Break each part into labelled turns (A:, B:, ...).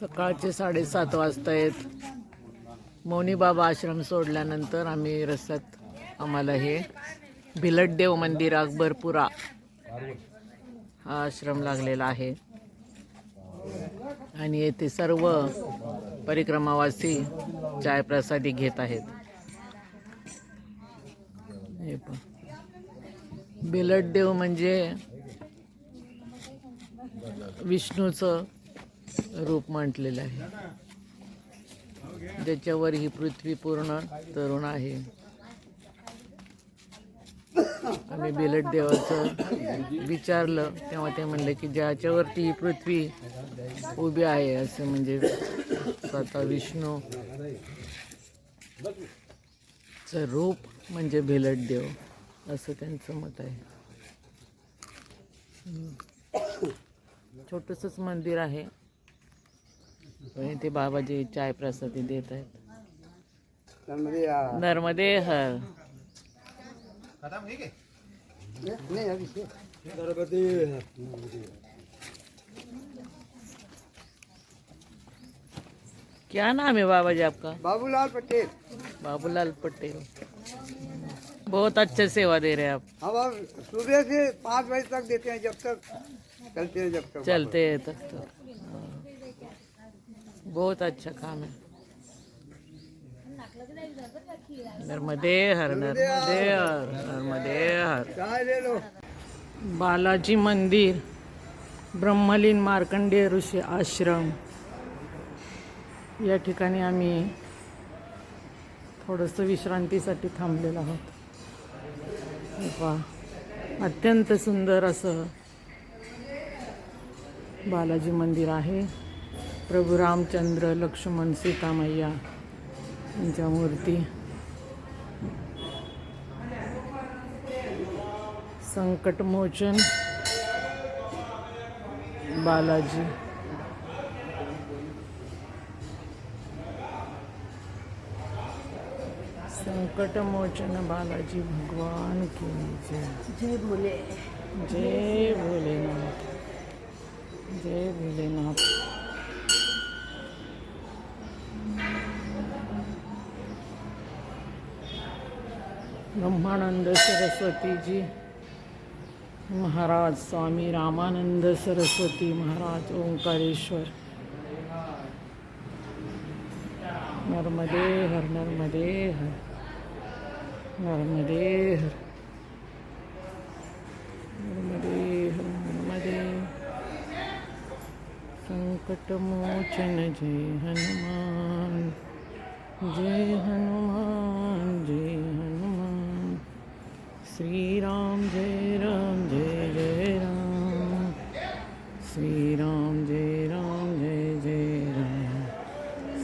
A: सकाळचे साडेसात वाजता आहेत. मौनी बाबा आश्रम सोडल्यानंतर आम्ही रस्त्यात आम्हाला हे भिलटदेव मंदिर अकबरपुरा हा आश्रम लागलेला आहे. आणि येथे सर्व परिक्रमावासी चाय प्रसादी घेत आहेत. हे पण म्हणजे विष्णूचं रूप म्हटलेलं आहे. ज्याच्यावर ही पृथ्वी पूर्ण तरुण आहे. आम्ही बिलट देवाचं विचारलं तेव्हा ते म्हणले की ज्याच्यावरती ही पृथ्वी उभी आहे असं म्हणजे स्वतः विष्णू चं रूप म्हणजे भिलट देव असं त्यांचं मत आहे. छोटंसंच मंदिर आहे. पण ते बाबाजी चाय प्रसादी देत आहेत नर्मदे हर। क्या नाम है बाबा जी आपका?
B: बाबूलाल पटेल।
A: बाबूलाल पटेल। बहुत अच्छे सेवा दे रहे हैं आप।
B: हम अब सुबह से पाँच बजे तक देते हैं जब तक चलते हैं जब तक
A: चलते हैं तब तक। हाँ। बहुत अच्छा काम है। नर्मदे हर नर्मदे हर नर्मदे हर बालाजी मंदिर ब्रह्मलीन मार्कंडेय ऋषी आश्रम। या ठिकाणी आम्ही थोडंसं विश्रांतीसाठी थांबलेलो आहोत. अत्यंत सुंदर असं बालाजी मंदिर आहे. प्रभू रामचंद्र लक्ष्मण सीतामय्या यांच्या मूर्ती. संकटमोचन. बालाजी. संकटमोचन बालाजी भगवान की जय.
C: जय भोले.
A: जय भोलेनाथ. जय भोलेनाथ. ब्रह्मानंद सरस्वती जी महाराज स्वामी रामानंद सरस्वती महाराज ओंकारेश्वर. नर्मदे हर नर्मदे हर नर्मदे हर नर्मदे हर नर्मदे. संकटमोचन जय हनुमान जय हनुमान. श्री राम जय राम जय जय राम श्री राम जय राम जय जय राम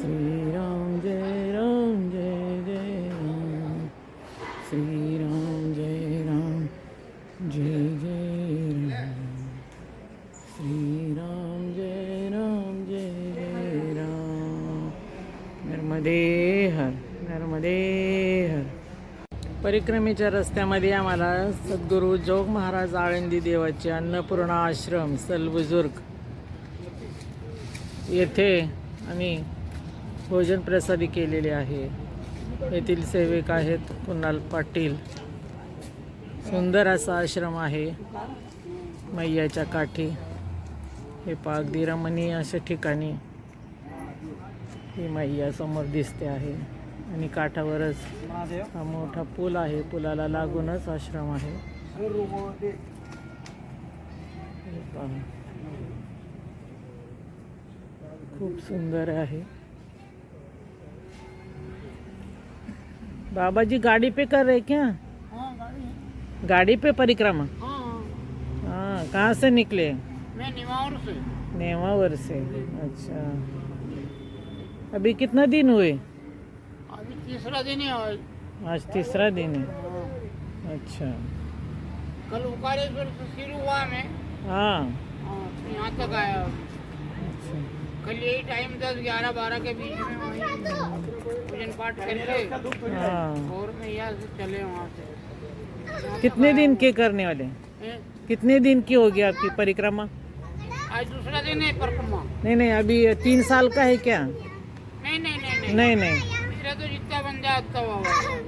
A: श्री राम जय राम जय जय राम श्री राम जय राम जय जय राम श्री राम जय राम जय जय राम नर्मदे हर नर्मदे हर परिक्रमेच्या रस्त्यामध्ये आम्हाला सद्गुरू जोग महाराज आळंदी देवाचे अन्नपूर्णा आश्रम सलबुजुर्ग येथे आम्ही भोजन प्रसादी केलेले आहे. येथील सेवक आहेत कुणाल पाटील. सुंदर असा आश्रम आहे. मैयाच्या काठी. हे पा अगदी रमणीय अशा ठिकाणी ही मैया समोर दिसते आहे. आणि काठावरच हा मोठा पूल आहे. पुलाला लागूनच आश्रम आहे. खूप सुंदर आहे. बाबाजी गाड़ी पे कर रहे क्या? गाड़ी पे परिक्रमा? हाँ कहाँ से निकले?
B: मैं निवार से।
A: नेवावर से. अच्छा. अभी कितना दिन हुए?
B: तीसरा दिन है आज।
A: आज तीसरा दिन है? अच्छा।
B: कल उकारेश्वर से शुरू हुआ मैं
A: हाँ।
B: हाँ, तो यहाँ तक आया।
A: अच्छा।
B: कल यही टाइम दस ग्यारह बारह के बीच में वहीं पूजन पाठ करके
A: हाँ।
B: और मैया से चले वहाँ से।
A: कितने दिन के करने वाले? कितने दिन की होगी आपकी परिक्रमा?
B: आज दूसरा दिन है परिक्रमा।
A: नहीं नहीं अभी तीन साल का है क्या?
B: नहीं नहीं नहीं नहीं।
A: नहीं नहीं।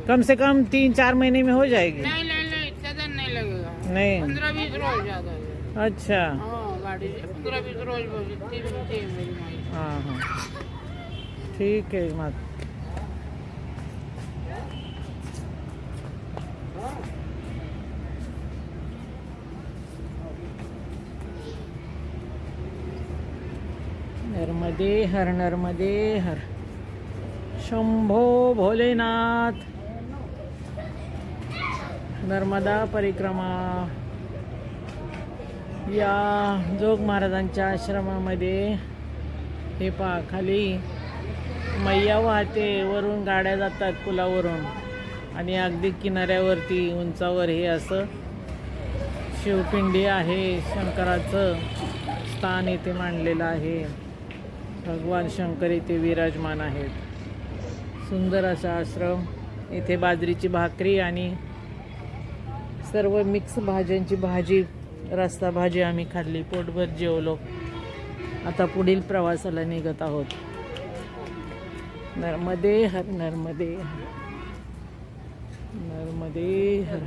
A: कम से कम तीन चार महीने में हो जाएगी।
B: नहीं नहीं नहीं इतना दिन नहीं लगेगा।
A: नहीं।
B: पंद्रह बीस रोज ज़्यादा
A: अच्छा।
B: हाँ पंद्रह बीस रोज है
A: हाँ। ठीक है मग नर्मदे हर नर्मदे हर। शंभो भोलेनाथ। नर्मदा परिक्रमा। या जोग महाराजांच्या आश्रमामध्ये हे पहा खाली मैया वाहते वरून गाड्या जातात पुलावरून आणि अगदी किनाऱ्यावरती उंचावर हे असं शिवपिंडी आहे शंकराचं स्थान इथे मांडलेलं आहे. भगवान शंकर इथे विराजमान आहेत. सुंदर असा आश्रम इथे बाजरीची भाकरी आणि सर्व मिक्स भाज्यांची भाजी रस्ता भाजी आम्ही खाल्ली पोटभर जेवलो. आता पुढील प्रवासाला निघत आहोत. नर्मदे हर नर्मदे हर. नर्मदे हर.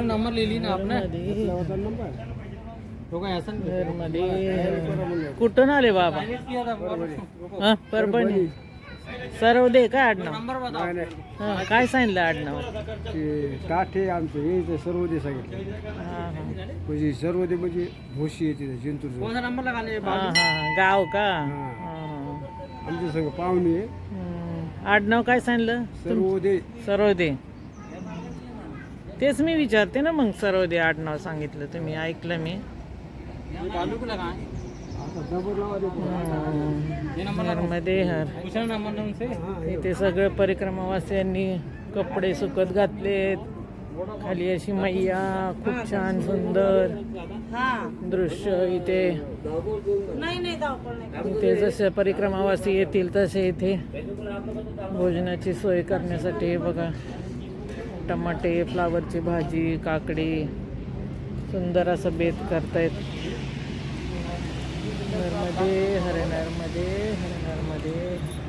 C: नंबर ले ली ना आपने?
A: कुठून आले बाबा? हा? परभणी. सर्वदे काय आडनाव? हा, काय सांगितलं आडनाव?
D: ते टाठे आमचं हे इथं सर्वदे सांगितलं. म्हणजे सर्वदे म्हणजे भोशी येते जिंतूर
A: हा हा गाव का? हा, हा.
D: आमच्या संग पाहुणे.
A: आडनाव काय सांगितलं?
D: सर्वोदय
A: सर्वदे तेच मी विचारते ना मग सर्वदे आडनाव सांगितलं तुम्ही ऐकलं मी. इथे सगळं परिक्रमावासियांनी कपडे सुकत घातलेत. खाली अशी मैया खूप छान सुंदर दृश्य इथे. इथे जसे परिक्रमावासी येतील तसे इथे भोजनाची सोय करण्यासाठी हे बघा. टमाटे फ्लावरची भाजी काकडी सुंदर असं बेत करतायत. नरमध्ये हरणारमध्ये हरणारमध्ये